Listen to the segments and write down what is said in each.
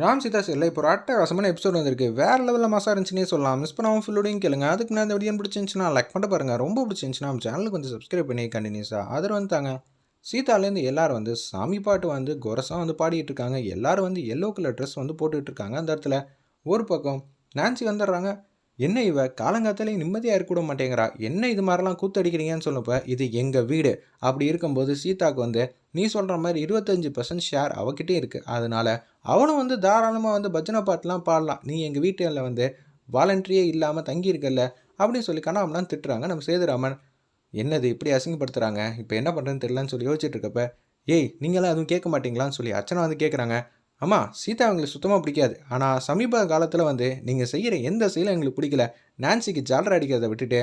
ராம் சீதா சரியில் இப்போ ஒரு அட்டகாசமான எபிசோட் வந்திருக்கு. வேறு லெவலில் மாசாக இருந்துச்சுன்னே சொல்லலாம். மிஸ் பண்ணாமல் ஃபுல்லோடையும் கேளுங்க. அதுக்கு நான் இந்த வீடியோ பிடிச்சிருந்துச்சுன்னா லைக் பண்ணிட்டு பாருங்கள் ரொம்ப பிடிச்சிருந்துச்சுன்னா நம்ம சேனலுக்கு வந்து சப்ஸ்கிரைப் பண்ணி கண்டினியூஸாக அதில் வந்துட்டாங்க சீதாலேருந்து எல்லாரும் வந்து சாமி பாட்டு வந்து கொரசாக வந்து பாடிட்டு இருக்காங்க. எல்லோரும் வந்து எல்லோ கலர் ட்ரெஸ் வந்து போட்டுட்டு இருக்காங்க அந்த இடத்துல. ஒரு பக்கம் நான்சி வந்துடுறாங்க. என்ன இவ? காலங்காத்தாலே நிம்மதியாக இருக்க மாட்டேங்கிறா. என்ன இது மாதிரிலாம் கூத்தடிக்கிறீங்கன்னு சொல்லப்ப இது எங்கள் வீடு? அப்படி இருக்கும்போது சீதாக்கு வந்து நீ சொல்கிற மாதிரி இருபத்தஞ்சி பர்சன்ட் ஷேர் அவகிட்டே இருக்குது அதனால் அவனும் வந்து தாராளமாக வந்து பஜனை பாட்டுலாம் பாடலாம். நீ எங்கள் வீட்டில் வந்து வாலண்டரியே இல்லாமல் தங்கியிருக்கல அப்படின்னு சொல்லி கண்ணாமலாம் திட்டுறாங்க. நம்ம சேதுராமன் என்னது இப்படி அசிங்கப்படுத்துகிறாங்க இப்போ என்ன பண்ணுறதுன்னு தெரியலன்னு சொல்லி யோசிச்சுட்டு இருக்கப்ப ஏய் நீங்களாம் எதுவும் கேட்க மாட்டீங்களான்னு சொல்லி அர்ச்சனா வந்து கேட்குறாங்க அம்மா சீதா அவங்களுக்கு சுத்தமாக பிடிக்காது. ஆனால் சமீப காலத்தில் வந்து நீங்கள் செய்கிற எந்த செயலும் எங்களுக்கு பிடிக்கல. நான்சிக்கு ஜாலரை அடிக்கிறத விட்டுட்டு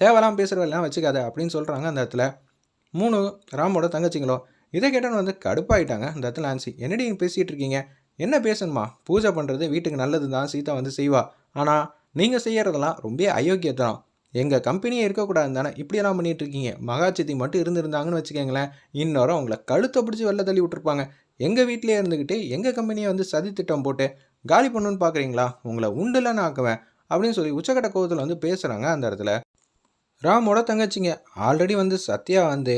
தேவையெல்லாம் பேசுகிறவெல்லாம் வச்சுக்காத அப்படின்னு சொல்கிறாங்க அந்த இடத்துல. மூணு ராமோட தங்கச்சிங்களும் இதை கேட்டவன் வந்து கடுப்பாயிட்டாங்க அந்த இடத்துல நான்சி. என்னடி நீங்கள் பேசிகிட்டு இருக்கீங்க? என்ன பேசணுமா? பூஜை பண்ணுறது வீட்டுக்கு நல்லது தான் சீதா வந்து செய்வா. ஆனால் நீங்கள் செய்கிறதெல்லாம் ரொம்ப அயோக்கியத்தனம். எங்கள் கம்பெனியே இருக்கக்கூடாது தானே இப்படியெல்லாம் பண்ணிகிட்டு இருக்கீங்க. மகாச்சித்தி மட்டும் இருந்திருந்தாங்கன்னு வச்சுக்கோங்களேன். இன்னொரு அவங்கள கழுத்தை பிடிச்சி வெளில தள்ளி விட்டுருப்பாங்க. எங்கள் வீட்டிலே இருந்துக்கிட்டு எங்கள் கம்பெனியை வந்து சதி திட்டம் போட்டு காலி பண்ணணுன்னு பார்க்குறீங்களா உங்களை உண்டுலன்னு ஆக்குவேன். அப்படின்னு சொல்லி உச்சக்கட்ட கோவத்தில் வந்து பேசுகிறாங்க அந்த இடத்துல. ராமோட தங்கச்சிங்க. ஆல்ரெடி வந்து சத்யா வந்து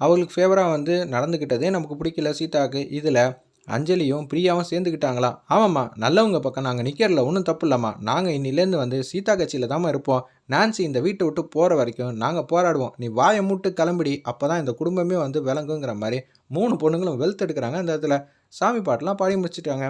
அவளுக்கு ஃபேவராக வந்து நடந்துக்கிட்டதே நமக்கு பிடிக்கல சீதாவுக்கு இதில். அஞ்சலியும் பிரியாவும் சேர்ந்துக்கிட்டாங்களா ஆமாம்மா நல்லவங்க பக்கம் நாங்கள் நிற்கிறல ஒன்றும் தப்பு இல்லைம்மா. நாங்கள் இன்னிலேருந்து வந்து சீதா கட்சியில் தாம்மா இருப்போம். நான்சி இந்த வீட்டை விட்டு போகிற வரைக்கும் நாங்கள் போராடுவோம். நீ வாயை மூட்டு கிளம்பிடி அப்போ தான் இந்த குடும்பமே வந்து விளங்குங்கிற மாதிரி மூணு பொண்ணுங்களும் வெல்த் எடுக்கிறாங்க அந்த இடத்துல. சாமி பாட்டெலாம் பாடி முடிச்சிட்டாங்க.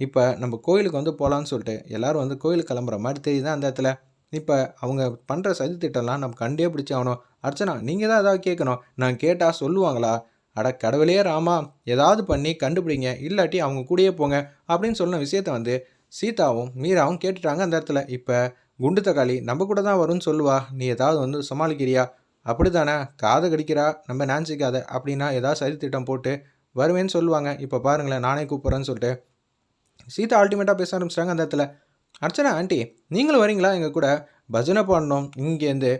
இப்போ நம்ம கோயிலுக்கு வந்து போகலான்னு சொல்லிட்டு எல்லாரும் வந்து கோயிலுக்கு கிளம்புற மாதிரி தெரியுது அந்த இடத்துல? இப்போ அவங்க பண்ணுற சதி திட்டம்லாம் நம்ம கண்டே பிடிச்சி ஆகணும். அர்ச்சனா நீங்கள் தான் ஏதாவது கேட்கணும். நான் கேட்டால் சொல்லுவாங்களா? அட கடவுளே ராமா ஏதாவது பண்ணி கண்டுபிடிங்க. இல்லாட்டி அவங்க கூடயே போங்க அப்படின்னு சொன்ன விஷயத்த வந்து சீதாவும் மீராவும் கேட்டுட்டாங்க அந்த இடத்துல. இப்போ குண்டு தக்காளி நம்ம கூட தான் வரும்னு சொல்லுவா. நீ ஏதாவது வந்து சமாளிக்கிறியா? அப்படி தானே காதை கடிக்கிறா? நம்ம நினச்சிக்காத. அப்படின்னா ஏதாவது சரி திட்டம் போட்டு வருவேன்னு சொல்லுவாங்க. இப்போ பாருங்களேன் நானே கூப்பிட்றேன்னு சொல்லிட்டு. சீதா அல்டிமேட்டாக பேச ஆரம்பிச்சிட்டாங்க அந்த இடத்துல. அர்ச்சனா ஆண்டி நீங்களும் வரீங்களா? எங்கள் கூட? பஜனை பண்ணணும் இங்கேருந்து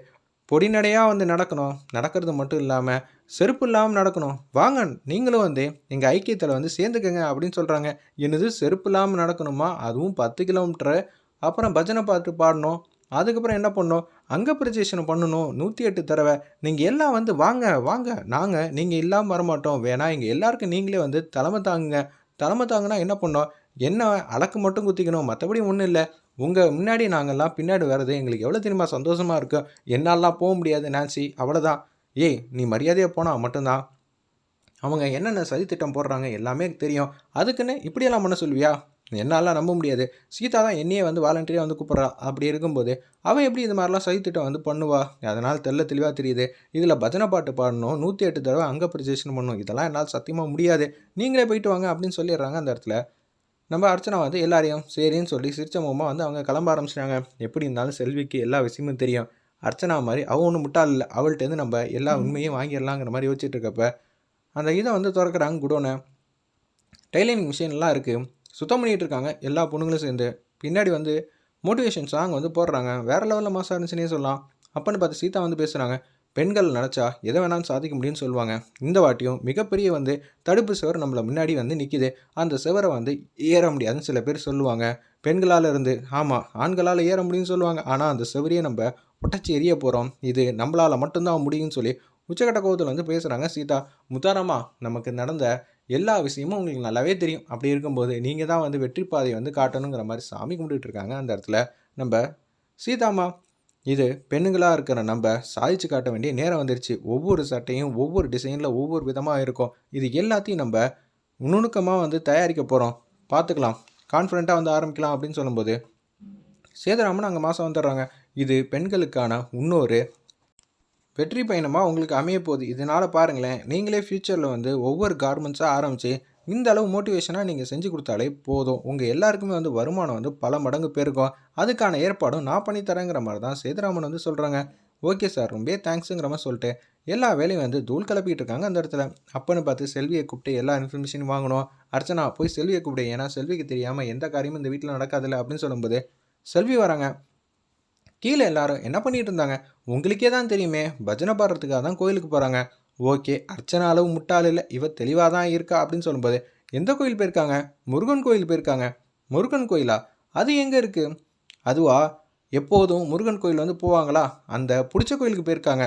பொடிநடையாக வந்து நடக்கணும். நடக்கிறது மட்டும் இல்லாமல் செருப்பு இல்லாமல் நடக்கணும். வாங்க நீங்களும் வந்து எங்கள் ஐக்கியத்தில் வந்து சேர்ந்துக்கங்க அப்படின்னு சொல்கிறாங்க என்னது? செருப்பு இல்லாமல் நடக்கணுமா? அதுவும் பத்து கிலோமீட்டரு. அப்புறம் பஜனை பாட்டு பாடணும். அதுக்கப்புறம் என்ன பண்ணணும்? அங்க பிரஜேஷன் பண்ணணும். நூற்றி எட்டு தடவை. நீங்கள் எல்லாம் வந்து வாங்க வாங்க. நாங்கள் நீங்கள் இல்லாமல் வரமாட்டோம். வேணா இங்கே எல்லாருக்கும் நீங்களே வந்து தலைமை தாங்குங்க. தலைமை தாங்குனா என்ன பண்ணோம் என்ன அளக்கு மட்டும் குத்திக்கணும். மற்றபடி ஒன்றும் இல்லை. உங்கள் முன்னாடி நாங்கள்லாம் பின்னாடி வர்றது எங்களுக்கு எவ்வளோ தெரியுமா? சந்தோஷமாக இருக்கும். என்னாலாம் போக முடியாது நான்சி. அவ்வளோதான் ஏய் நீ மரியாதையாக போனால் மட்டும்தான். அவங்க என்னென்ன சதித்திட்டம் போடுறாங்க எல்லாமே தெரியும். அதுக்குன்னு இப்படியெல்லாம் பண்ண சொல்லுவியா? என்னாலாம் நம்ப முடியாது. சீதா தான் என்னையே வந்து வாலண்டியராக வந்து கூப்பிட்றா. அப்படி இருக்கும்போது அவன் எப்படி இது மாதிரிலாம் சதித்திட்டம் வந்து பண்ணுவா? அதனால் தெல்ல தெளிவாக தெரியுது. இதில் பஜனை பாட்டு பாடணும் நூற்றி எட்டு தடவை அங்கே ப்ரிஜேஷன் பண்ணணும். இதெல்லாம் என்னால் சத்தியமாக முடியாது. நீங்களே போயிட்டு வாங்க அப்படின்னு சொல்லிடுறாங்க அந்த இடத்துல. நம்ம அர்ச்சனா வந்து எல்லாரையும் சரின்னு சொல்லி சிரிச்ச முகமாக வந்து அவங்க கிளம்ப ஆரம்பிச்சிட்டாங்க. எப்படி இருந்தாலும் செல்விக்கு எல்லா விஷயமும் தெரியும். அர்ச்சனா மாதிரி அவள் ஒன்றும் முட்டாள் இல்லை. அவள்கிட்டருந்து நம்ம எல்லா உண்மையும் வாங்கிடலாங்கிற மாதிரி யோசிச்சுட்டு இருக்கப்ப அந்த இதை வந்து திறக்கிறாங்க குடோனை. டைலரிங் மிஷின்லாம் இருக்குது சுத்தம் பண்ணிகிட்டு இருக்காங்க எல்லா பொண்ணுங்களும் சேர்ந்து. பின்னாடி வந்து மோட்டிவேஷன் சாங் வந்து போடுறாங்க. வேறு லெவலில் மாதம் இருந்துச்சுன்னே சொல்லலாம். அப்பன்னு பார்த்து சீதா வந்து பேசுகிறாங்க பெண்கள் நினச்சா எதை வேணாலும் சாதிக்க முடியும்னு சொல்லுவாங்க. இந்த வாட்டியும் மிகப்பெரிய வந்து தடுப்பு சுவர் நம்மளை முன்னாடி வந்து நிற்கிது அந்த சுவரை வந்து ஏற முடியாதுன்னு சில பேர் சொல்லுவாங்க. பெண்களால் இருந்து ஆமாம் ஆண்களால் ஏற முடியும்னு சொல்லுவாங்க. ஆனால் அந்த சுவரையே நம்ம உடச்சி எரிய போகிறோம் இது நம்மளால் மட்டும்தான் முடியும்னு சொல்லி உச்சகட்ட கோபத்தில் வந்து பேசுகிறாங்க சீதா. முத்தாரம்மா நமக்கு நடந்த எல்லா விஷயமும் உங்களுக்கு நல்லாவே தெரியும். அப்படி இருக்கும்போது நீங்கள் தான் வந்து வெற்றி பாதையை வந்து காட்டணுங்கிற மாதிரி சாமி கும்பிட்டுட்டு இருக்காங்க. அந்த இடத்துல நம்ம சீதாமா இது பெண்ணுங்களாக இருக்கிற நம்ம சாதிச்சு காட்ட வேண்டிய நேரம் வந்துருச்சு. ஒவ்வொரு சட்டையும் ஒவ்வொரு டிசைனில் ஒவ்வொரு விதமாக இருக்கும். இது எல்லாத்தையும் நம்ம நுணுக்கமாக வந்து தயாரிக்க போகிறோம் பார்த்துக்கலாம் கான்ஃபிடண்ட்டாக வந்து ஆரம்பிக்கலாம். அப்படின்னு சொல்லும்போது சேதராமன் அங்கே மாதம் வந்துடுறாங்க. இது பெண்களுக்கான இன்னொரு வெற்றி பயணமாக உங்களுக்கு அமைய போகுது. இதனால் பாருங்களேன் நீங்களே ஃப்யூச்சரில் வந்து ஒவ்வொரு கார்மெண்ட்ஸாக ஆரம்பித்து இந்த அளவு மோட்டிவேஷனாக நீங்கள் செஞ்சு கொடுத்தாலே போதும். உங்கள் எல்லாருக்குமே வந்து வருமானம் வந்து பல மடங்கு பெருக்கும் அதுக்கான ஏற்பாடும் நான் பண்ணி தரேங்கிற மாதிரி தான் சேதுராமன் வந்து சொல்கிறாங்க ஓகே சார் ரொம்ப தேங்க்ஸுங்கிற மாதிரி சொல்லிட்டு எல்லா வேலையும் வந்து தூள் கிளப்பிட்டு இருக்காங்க அந்த இடத்துல. அப்பன்னு பார்த்து செல்வியை கூப்பிட்டு எல்லா இன்ஃபர்மேஷனும் வாங்கணும். அர்ச்சனா போய் செல்வியை கூப்பிடு. ஏன்னா செல்விக்கு தெரியாமல் எந்த காரியமும் இந்த வீட்டில் நடக்காதில்ல அப்படின்னு சொல்லும்போது செல்வி வராங்க. கீழே எல்லாரும் என்ன பண்ணிகிட்டு இருந்தாங்க? உங்களுக்கே தான் தெரியுமே பஜனை பாடுறதுக்காக தான் கோயிலுக்கு போகிறாங்க ஓகே அர்ச்சனா அளவு முட்டாள் இல்லை இவ தெளிவாக தான் இருக்கா அப்படின்னு சொல்லும்போது எந்த கோயில் போயிருக்காங்க? முருகன் கோயில் போயிருக்காங்க. முருகன் கோயிலா? அது எங்கே இருக்குது அதுவா? எப்போதும் முருகன் கோயில் வந்து போவாங்களா? அந்த பிடிச்ச கோயிலுக்கு போயிருக்காங்க.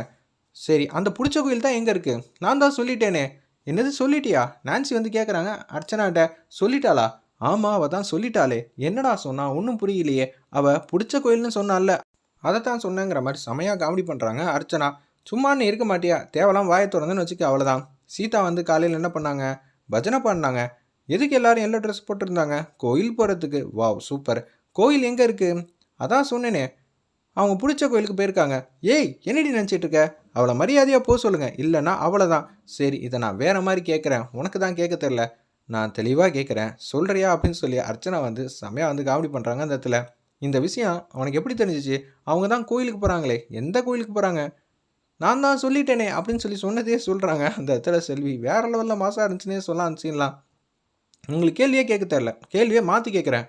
சரி அந்த பிடிச்ச கோயில் தான் எங்கே இருக்குது நான் தான் சொல்லிட்டேனே. என்னது சொல்லிட்டியா? நான்சி வந்து கேட்குறாங்க அர்ச்சனாட்ட சொல்லிட்டாளா? ஆமாம் அவள் தான் சொல்லிட்டாளே. என்னடா சொன்னா? ஒன்றும் புரியலையே. அவள் பிடிச்ச கோயில்னு சொன்னால அதை தான் சொன்னேங்கிற மாதிரி செமையாக காமெடி பண்ணுறாங்க அர்ச்சனா சும்மானு இருக்க மாட்டியா? தேவலாம் வாயை திறந்துன்னு வச்சுக்க அவ்வளோதான் சீதா வந்து காலையில் என்ன பண்ணாங்க? பஜனை பண்ணாங்க எதுக்கு எல்லாரும் எல்லோ ட்ரெஸ் போட்டிருந்தாங்க? கோயில் போகிறதுக்கு வாவ் சூப்பர் கோயில் எங்கே இருக்குது அதான் சொன்னேனே. அவங்க பிடிச்ச கோயிலுக்கு போயிருக்காங்க. ஏய் என்னடி நினச்சிட்டு இருக்க? அவளை மரியாதையாக போக சொல்லுங்கள் இல்லைன்னா அவ்வளோதான் தான் சரி இதை நான் வேற மாதிரி கேட்குறேன் உனக்கு தான் கேட்க தெரில நான் தெளிவாக கேட்குறேன் சொல்கிறியா அப்படின்னு சொல்லி அர்ச்சனா வந்து செமையாக வந்து காமெடி பண்ணுறாங்க அந்த இடத்துல. இந்த விஷயம் அவனுக்கு எப்படி தெரிஞ்சிச்சு? அவங்க தான் கோயிலுக்கு போகிறாங்களே எந்த கோயிலுக்கு போகிறாங்க நான் தான் சொல்லிட்டேனே அப்படின்னு சொல்லி சொன்னதே சொல்கிறாங்க அந்த இடத்துல செல்வி வேற லெவலில் மாசாக இருந்துச்சுன்னே சொல்லலாம் சீன்லாம். உங்களுக்கு கேள்வியே கேட்க தெரில கேள்வியே மாற்றி கேட்குறேன்.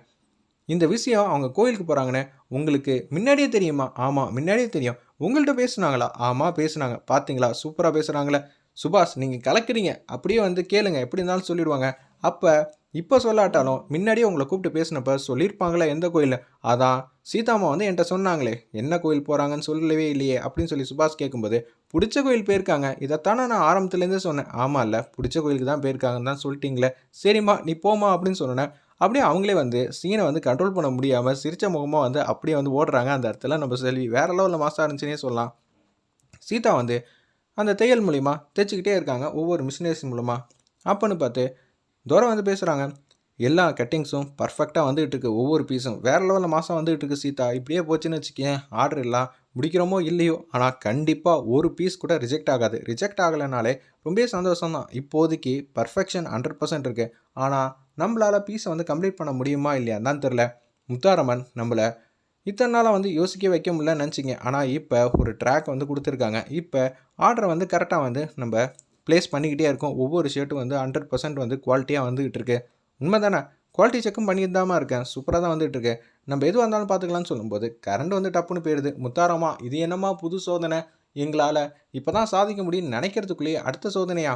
இந்த விஷயம் அவங்க கோயிலுக்கு போகிறாங்கன்னு உங்களுக்கு முன்னாடியே தெரியுமா? ஆமாம் முன்னாடியே தெரியும். உங்கள்கிட்ட பேசுனாங்களா? ஆமாம் பேசுனாங்க. பார்த்தீங்களா சூப்பராக பேசுகிறாங்களே சுபாஷ் நீங்கள் கலக்குறீங்க. அப்படியே வந்து கேளுங்க. எப்படி இருந்தாலும் சொல்லிடுவாங்க. அப்போ இப்போ சொல்லாட்டாலும் முன்னாடியே உங்களை கூப்பிட்டு பேசினப்ப சொல்லியிருப்பாங்களே எந்த கோயில் அதான் சீதாமா வந்து என்கிட்ட சொன்னாங்களே என்ன கோயில் போகிறாங்கன்னு சொல்லவே இல்லையே அப்படின்னு சொல்லி சுபாஷ் கேட்கும்போது பிடிச்ச கோயில் போயிருக்காங்க. இதைத்தானே நான் ஆரம்பத்துலேருந்தே சொன்னேன். ஆமாம் இல்லை பிடிச்ச கோயிலுக்கு தான் போயிருக்காங்கன்னு தான் சொல்லிட்டீங்களே. சரிம்மா நீ போமா அப்படின்னு சொன்னேன் அப்படியே அவங்களே வந்து சீனை வந்து கண்ட்ரோல் பண்ண முடியாமல் சிரித்த முகமாக வந்து அப்படியே வந்து ஓடுறாங்க. அந்த இடத்துல நம்ம செல்வி வேற லெவலில் மாசா இருந்துச்சுன்னே சொல்லலாம். சீதா வந்து அந்த தையல் மூலிமா தைச்சிக்கிட்டே இருக்காங்க ஒவ்வொரு மிஷினரிஸ் மூலமாக அப்போன்னு பார்த்து தூரம் வந்து பேசுகிறாங்க எல்லா கட்டிங்ஸும் பர்ஃபெக்டாக வந்துகிட்டு இருக்கு. ஒவ்வொரு பீஸும் வேறு லெவலில் மாதம் வந்துகிட்டு இருக்கு சீதா. இப்படியே போச்சுன்னு வச்சுக்கேன் ஆர்டர் எல்லாம் முடிக்கிறோமோ இல்லையோ? ஆனால் கண்டிப்பாக ஒரு பீஸ் கூட ரிஜெக்ட் ஆகாது. ரிஜெக்ட் ஆகலைனாலே ரொம்ப சந்தோஷம் தான் இப்போதைக்கு பர்ஃபெக்ஷன் ஹண்ட்ரட் பர்சன்ட் இருக்குது ஆனால் நம்மளால் பீஸை வந்து கம்ப்ளீட் பண்ண முடியுமா இல்லையா? தான் தெரில முத்தாரம்மன் நம்மளை இத்தனை நாளாக வந்து யோசிக்க வைக்க முடியலன்னு நினச்சிங்க ஆனால் இப்போ ஒரு ட்ராக் வந்து கொடுத்துருக்காங்க. இப்போ ஆர்டரை வந்து கரெக்டாக வந்து நம்ம ப்ளேஸ் பண்ணிக்கிட்டே இருக்கும். ஒவ்வொரு ஷர்ட்டும் வந்து ஹண்ட்ரட் பர்சன்ட் வந்து குவாலிட்டியாக வந்துகிட்டு இருக்கு உண்மை தானே குவாலிட்டி செக்கும் பண்ணிட்டு தான் இருக்கேன். சூப்பராக தான் வந்துட்டு இருக்கேன் நம்ம எதுவாக இருந்தாலும் பார்த்துக்கலாம்னு சொல்லும்போது கரண்ட் வந்து டப்புன்னு போயிடுது. முத்தாரமா இது என்னம்மா புது சோதனை? எங்களால் இப்போ தான் சாதிக்க முடியும்னு நினைக்கிறதுக்குள்ளேயே அடுத்த சோதனையா?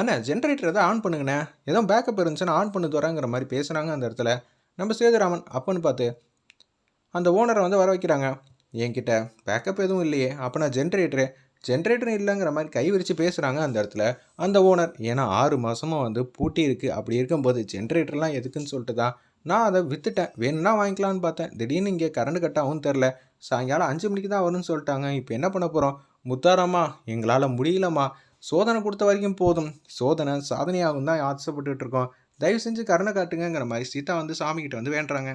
அண்ணா ஜென்ரேட்டர் எதாவது ஆன் பண்ணுங்கண்ணே. ஏதோ பேக்கப் இருந்துச்சுன்னா ஆன் பண்ணி தரேங்கிற மாதிரி பேசுகிறாங்க அந்த இடத்துல. நம்ம சேதுராமன் அப்பன்னு பார்த்து அந்த ஓனரை வந்து வர வைக்கிறாங்க. என்கிட்ட பேக்கப் எதுவும் இல்லையே. அப்போ நான் ஜென்ரேட்டரு ஜென்ரேட்டர் இல்லைங்கிற மாதிரி கை விரித்து பேசுகிறாங்க அந்த இடத்துல. அந்த ஓனர் ஏன்னா ஆறு மாதமாக வந்து பூட்டி இருக்குது அப்படி இருக்கும்போது ஜென்ரேட்டர்லாம் எதுக்குன்னு சொல்லிட்டு தான் நான் அதை விற்றுட்டேன் வேணும்னா வாங்கிக்கலான்னு பார்த்தேன். திடீர்னு இங்கே கரண்ட் கட்டாகவும் தெரில சாயங்காலம் அஞ்சு மணிக்கு தான் வரும்னு சொல்லிட்டாங்க. இப்போ என்ன பண்ண போகிறோம் முத்தாராம்மா எங்களால் முடியலம்மா. சோதனை கொடுத்த வரைக்கும் போதும். சோதனை சாதனையாகவும் தான் ஆசைப்பட்டுட்டு இருக்கோம். தயவு செஞ்சு கருணை காட்டுங்கிற மாதிரி சீதா வந்து சாமிக்கிட்ட வந்து வேண்டுறாங்க.